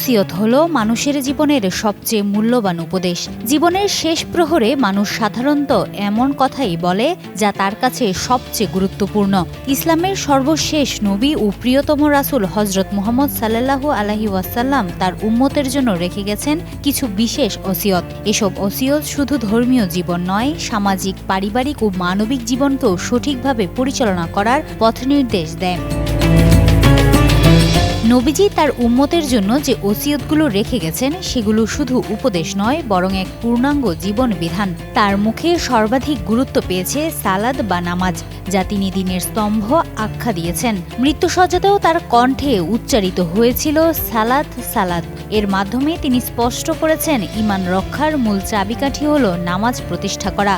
ওসিয়ত হল মানুষের জীবনের সবচেয়ে মূল্যবান উপদেশ। জীবনের শেষ প্রহরে মানুষ সাধারণত এমন কথাই বলে যা তার কাছে সবচেয়ে গুরুত্বপূর্ণ। ইসলামের সর্বশেষ নবী ও প্রিয়তম রাসূল হজরত মোহাম্মদ সাল্লাল্লাহু আলাহি ওয়াসাল্লাম তার উম্মতের জন্য রেখে গেছেন কিছু বিশেষ ওসিয়ত। এসব ওসিয়ত শুধু ধর্মীয় জীবন নয়, সামাজিক, পারিবারিক ও মানবিক জীবনকেও সঠিকভাবে পরিচালনা করার পথ নির্দেশ দেয় নবীজি তার উম্মতের জন্য যে ওসিয়তগুলো রেখে গেছেন, সেগুলো শুধু উপদেশ নয়, বরং এক পূর্ণাঙ্গ জীবন বিধান তার মুখে সর্বাধিক গুরুত্ব পেয়েছে সালাদ বা নামাজ, যা তিনি দিনের স্তম্ভ আখ্যা দিয়েছেন। মৃত্যুসজ্জাতেও তার কণ্ঠে উচ্চারিত হয়েছিল সালাদ সালাদ এর মাধ্যমে তিনি স্পষ্ট করেছেন, ইমান রক্ষার মূল চাবিকাঠি হল নামাজ প্রতিষ্ঠা করা।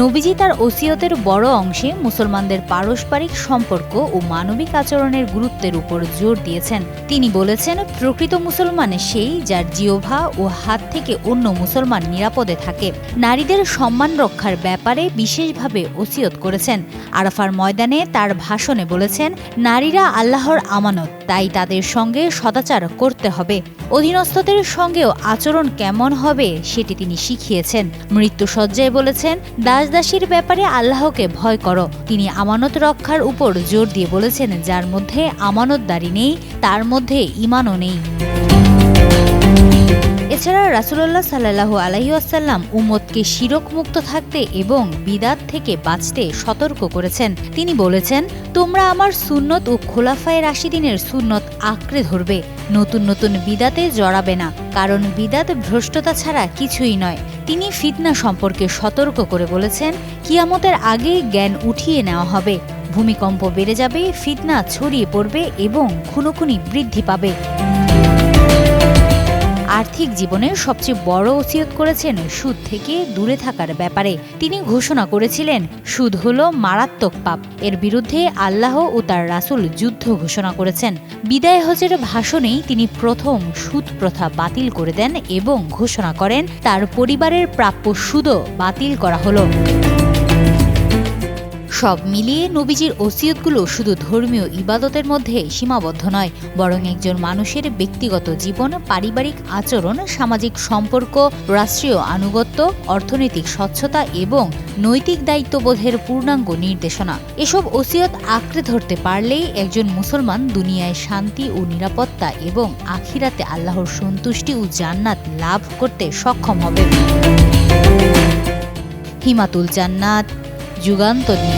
নবীজি তার ওসিয়তের বড় অংশে মুসলমানদের পারস্পরিক সম্পর্ক ও মানবিক আচরণের গুরুত্বের উপর জোর দিয়েছেন। তিনি বলেছেন, প্রকৃত মুসলমান সেই যার জিওভা ও হাত থেকে অন্য মুসলমান নিরাপদে থাকে। নারীদের সম্মান রক্ষার ব্যাপারে বিশেষভাবে ওসিয়ত করেছেন। আরাফার ময়দানে তার ভাষণে বলেছেন, নারীরা আল্লাহর আমানত, তাই তাদের সঙ্গে সদাচার করতে হবে। অধীনস্থদের সঙ্গেও আচরণ কেমন হবে সেটি তিনি শিখিয়েছেন। মৃত্যুসজ্জায় বলেছেন দাসদাসীর ব্যাপারে আল্লাহকে ভয় করো। তিনি আমানত রক্ষার উপর জোর দিয়ে বলেছেন, যার মধ্যে আমানতদারি নেই, তার মধ্যে ইমানও নেই। এছাড়া রাসুল্লাহ সাল্লাহ আলহিউসাল্লাম উম্মতকে শিরক মুক্ত থাকতে এবং বিদাত থেকে বাঁচতে সতর্ক করেছেন। তিনি বলেছেন, তোমরা আমার সুন্নত ও খোলাফায় রাশিদিনের সুন্নত আঁকড়ে ধরবে। নতুন নতুন বিদাতে জড়াবে না, কারণ বিদাত ভ্রষ্টতা ছাড়া কিছুই নয়। তিনি ফিতনা সম্পর্কে সতর্ক করে বলেছেন, কিয়ামতের আগেই জ্ঞান উঠিয়ে নেওয়া হবে। ভূমিকম্প বেড়ে যাবে, ফিতনা ছড়িয়ে পড়বে এবং খুনোখুনি বৃদ্ধি পাবে। আর্থিক জীবনের সবচেয়ে বড় ওসিয়ত করেছেন সুদ থেকে দূরে থাকার ব্যাপারে। তিনি ঘোষণা করেছিলেন, সুদ হল মারাত্মক পাপ। এর বিরুদ্ধে আল্লাহ ও তার রাসুল যুদ্ধ ঘোষণা করেছেন। বিদায় হজের ভাষণেই তিনি প্রথম সুদ প্রথা বাতিল করে দেন এবং ঘোষণা করেন, তার পরিবারের প্রাপ্য সুদও বাতিল করা হলো। সব মিলিয়ে নবীজির ওসিয়তগুলো শুধু ধর্মীয় ইবাদতের মধ্যে সীমাবদ্ধ নয়, বরং একজন মানুষের ব্যক্তিগত জীবন, পারিবারিক আচরণ, সামাজিক সম্পর্ক, রাষ্ট্রীয় আনুগত্য, অর্থনৈতিক স্বচ্ছতা এবং নৈতিক দায়িত্ববোধের পূর্ণাঙ্গ নির্দেশনা। এসব ওসিয়ত আঁকড়ে ধরতে পারলেই একজন মুসলমান দুনিয়ায় শান্তি ও নিরাপত্তা এবং আখিরাতে আল্লাহর সন্তুষ্টি ও জান্নাত লাভ করতে সক্ষম হবে। হিমাতুল জান্নাত Jugantoni.